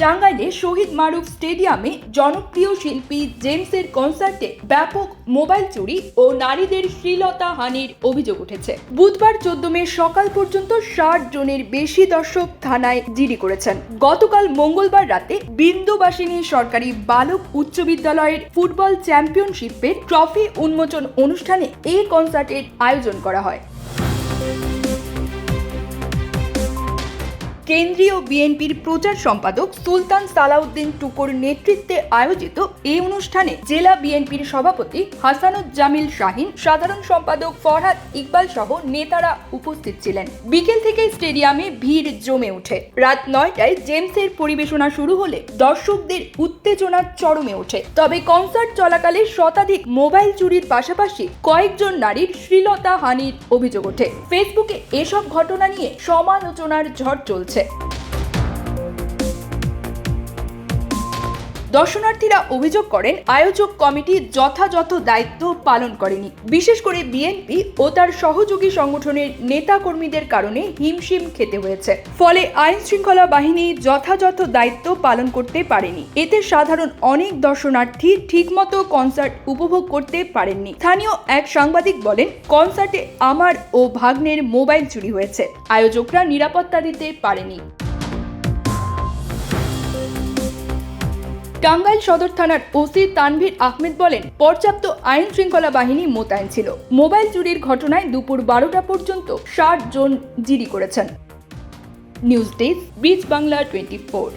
টাঙ্গাইলে শহীদ মারুফ স্টেডিয়ামে জনপ্রিয় শিল্পী জেমসের কনসার্টে ব্যাপক মোবাইল চুরি ও নারীদের শ্লীলতা হানির অভিযোগ উঠেছে। বুধবার চোদ্দ মে সকাল পর্যন্ত ষাট জনের বেশি দর্শক থানায় জিডি করেছেন। গতকাল মঙ্গলবার রাতে বিন্দুবাসিনী সরকারি বালক উচ্চ বিদ্যালয়ের ফুটবল চ্যাম্পিয়নশিপের ট্রফি উন্মোচন অনুষ্ঠানে এই কনসার্টের আয়োজন করা হয়। কেন্দ্রীয় বিএনপির প্রচার সম্পাদক সুলতান সালাউদ্দিন টুকুর নেতৃত্বে আয়োজিত এই অনুষ্ঠানে জেলা বিএনপির সভাপতি হাসানুজ্জামিল শাহিন, সাধারণ সম্পাদক ফরহাদ ইকবাল সহ নেতারা উপস্থিত ছিলেন। বিকেল থেকে স্টেডিয়ামে ভিড় জমে ওঠে। রাত নয়টায় জেমসের পরিবেশনা শুরু হলে দর্শকদের উত্তেজনা চরমে ওঠে। তবে কনসার্ট চলাকালে শতাধিক মোবাইল চুরির পাশাপাশি কয়েকজন নারীর শ্লীলতা হানির অভিযোগ ওঠে। ফেসবুকে এসব ঘটনা নিয়ে সমালোচনার ঝড় চলছে। Luce. দর্শনার্থীরা অভিযোগ করেন, আয়োজক কমিটি যথাযথ দায়িত্ব পালন করেনি। বিশেষ করে বিএনপি ও তার সহযোগী সংগঠনের নেতা কর্মীদের কারণে হিমশিম খেতে হয়েছে। ফলে আইন শৃঙ্খলা বাহিনী যথাযথ দায়িত্ব পালন করতে পারেনি। এতে সাধারণ অনেক দর্শনার্থী ঠিকমতো কনসার্ট উপভোগ করতে পারেননি। স্থানীয় এক সাংবাদিক বলেন, কনসার্টে আমার ও ভাগ্নের মোবাইল চুরি হয়েছে। আয়োজকরা নিরাপত্তা দিতে পারেনি। টাঙ্গাইল সদর থানার ওসি তানভীর আহমেদ বলেন, পর্যাপ্ত আইন শৃঙ্খলা বাহিনী মোতায়েন ছিল। মোবাইল চুরির ঘটনায় দুপুর বারোটা পর্যন্ত ষাট জন জিডি করেছেন। নিউজ ডেস্ক বিচ বাংলা টোয়েন্টি ফোর।